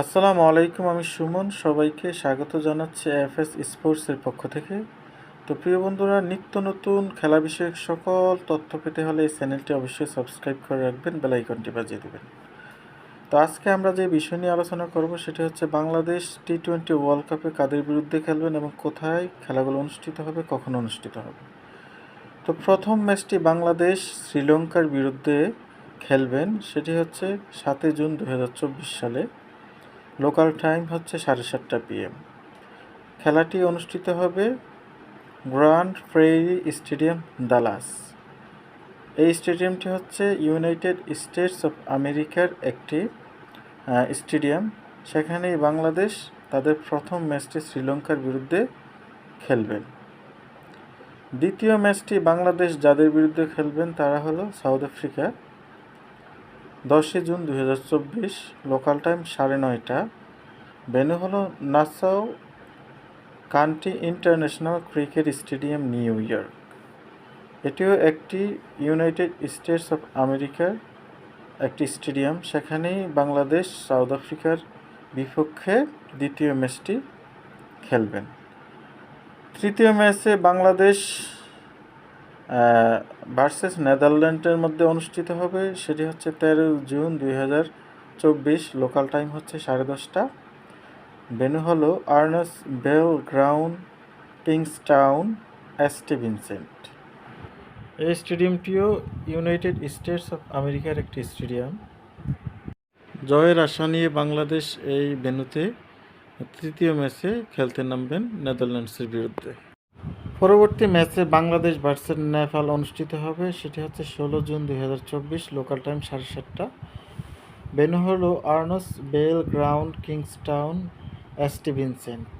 আসসালামু আলাইকুম, আমি সুমন। সবাইকে স্বাগত জানাচ্ছি এফএস স্পোর্টসের পক্ষ থেকে। তো প্রিয় বন্ধুরা, নিত্য নতুন খেলা বিষয়ক সকল তথ্য পেতে হলে এই চ্যানেলটি অবশ্যই সাবস্ক্রাইব করে রাখবেন, বেল আইকনটি বাজিয়ে দেবেন। তো আজকে আমরা যে বিষয় নিয়ে আলোচনা করব, সেটি হচ্ছে বাংলাদেশ টি টোয়েন্টি ওয়ার্ল্ড কাপে কাদের বিরুদ্ধে খেলবেন এবং কোথায় খেলাগুলো অনুষ্ঠিত হবে, কখন অনুষ্ঠিত হবে। তো প্রথম ম্যাচটি বাংলাদেশ শ্রীলঙ্কার বিরুদ্ধে খেলবেন, সেটি হচ্ছে সাতই জুন দু হাজার চব্বিশ সালে। লোকাল টাইম হচ্ছে সাড়ে সাতটা পিএম খেলাটি অনুষ্ঠিত হবে গ্র্যান্ড প্রেরি স্টেডিয়াম দালাস এই স্টেডিয়ামটি হচ্ছে ইউনাইটেড স্টেটস অফ আমেরিকার একটি স্টেডিয়াম সেখানেই বাংলাদেশ তাদের প্রথম ম্যাচটি শ্রীলঙ্কার বিরুদ্ধে খেলবেন দ্বিতীয় ম্যাচটি বাংলাদেশ যাদের বিরুদ্ধে খেলবেন তারা হলো সাউথ আফ্রিকা। দশই জুন দু হাজার চব্বিশ লোকাল টাইম সাড়ে নয়টা। ভেন্যু হলো Nassau County International Cricket Stadium, New York. এটিও একটি ইউনাইটেড স্টেটস অফ আমেরিকার একটি স্টেডিয়াম। সেখানেই বাংলাদেশ, সাউথ আফ্রিকার বিপক্ষে দ্বিতীয় ম্যাচটি খেলবেন। তৃতীয় ম্যাচে বাংলাদেশ ভার্সেস নেদারল্যান্ডের মধ্যে অনুষ্ঠিত হবে, সেটি হচ্ছে তেরো জুন দুই হাজার চব্বিশ লোকাল টাইম হচ্ছে সাড়ে দশটা। ভেন্যু হলো Arnos Vale ground Kingstown S T Vincent. এই স্টেডিয়ামটিও ইউনাইটেড স্টেটস অফ আমেরিকার একটি স্টেডিয়াম। জয়ের আশা নিয়ে বাংলাদেশ এই ভেন্যুতে তৃতীয় ম্যাচে খেলতে নামবেন নেদারল্যান্ডসের বিরুদ্ধে। পরবর্তী ম্যাচে বাংলাদেশ ভার্সেস নেপাল অনুষ্ঠিত হবে, সেটি হচ্ছে ষোলো জুন দু হাজার চব্বিশ লোকাল টাইম সাড়ে সাতটা। ভেন্যু হলো Arnos Vale ground Kingstown S T Vincent.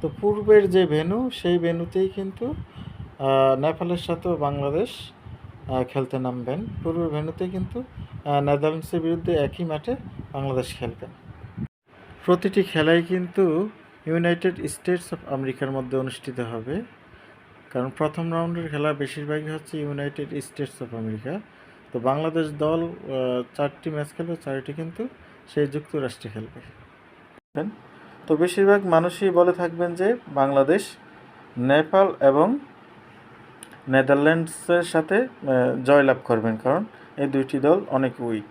তো পূর্বের যে ভেন্যু, সেই ভেন্যুতেই কিন্তু নেপালের সাথেও বাংলাদেশ খেলতে নামবেন। পূর্বের ভেন্যুতে কিন্তু নেদারল্যান্ডসের বিরুদ্ধে একই মাঠে বাংলাদেশ খেলবেন প্রতিটি খেলাই কিন্তু ইউনাইটেড স্টেটস অফ আমেরিকার মধ্যে অনুষ্ঠিত হবে। কারণ প্রথম রাউন্ডের খেলা বেশিরভাগই হচ্ছে ইউনাইটেড স্টেটস অফ আমেরিকা তো বাংলাদেশ দল চারটি ম্যাচ খেলবে, চারটি কিন্তু সেই যুক্তরাষ্ট্রে খেলবে। তো বেশিরভাগ মানুষই বলে থাকবেন যে বাংলাদেশ, নেপাল এবং নেদারল্যান্ডসের সাথে জয়লাভ করবেন। কারণ এই দুইটি দল অনেক উইক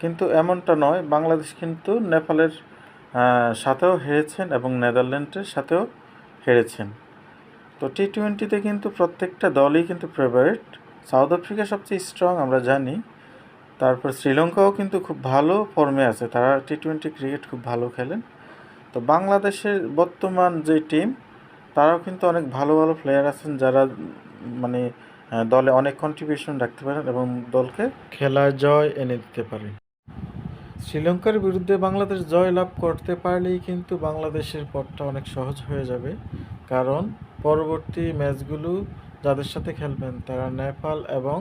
কিন্তু এমনটা নয়, বাংলাদেশ কিন্তু নেপালের সাথেও হেরেছেন এবং নেদারল্যান্ডের সাথেও হেরেছেন। তো টি টোয়েন্টিতে কিন্তু প্রত্যেকটা দলই কিন্তু ফেভারিট সাউথ আফ্রিকা সবচেয়ে স্ট্রং আমরা জানি। তারপর শ্রীলঙ্কাও কিন্তু খুব ভালো ফর্মে আছে। তারা টি টোয়েন্টি ক্রিকেট খুব ভালো খেলেন। তো বাংলাদেশের বর্তমান যে টিম তারাও কিন্তু অনেক ভালো ভালো প্লেয়ার আছেন যারা মানে দলে অনেক কন্ট্রিবিউশন রাখতে পারেন এবং দলকে খেলা জয় এনে দিতে পারে শ্রীলঙ্কার বিরুদ্ধে বাংলাদেশ জয় লাভ করতে পারলেই কিন্তু বাংলাদেশের পথটা অনেক সহজ হয়ে যাবে। কারণ পরবর্তী ম্যাচগুলো যাদের সাথে খেলবেন তারা নেপাল এবং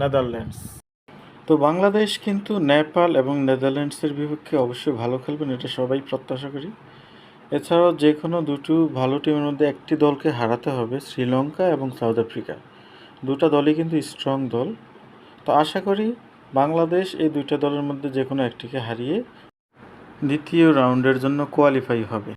নেদারল্যান্ডস। তো বাংলাদেশ কিন্তু নেপাল এবং নেদারল্যান্ডসের বিপক্ষে অবশ্যই ভালো খেলবেন, এটা সবাই প্রত্যাশা করি। এছাড়াও যে কোনো দুটো ভালো টিমের মধ্যে একটি দলকে হারাতে হবে, শ্রীলঙ্কা এবং সাউথ আফ্রিকা। দুটো দলই কিন্তু স্ট্রং দল। তো আশা করি বাংলাদেশ এই দুইটা দলের মধ্যে যে কোনো একটিকে হারিয়ে দ্বিতীয় রাউন্ডের জন্য কোয়ালিফাই হবে।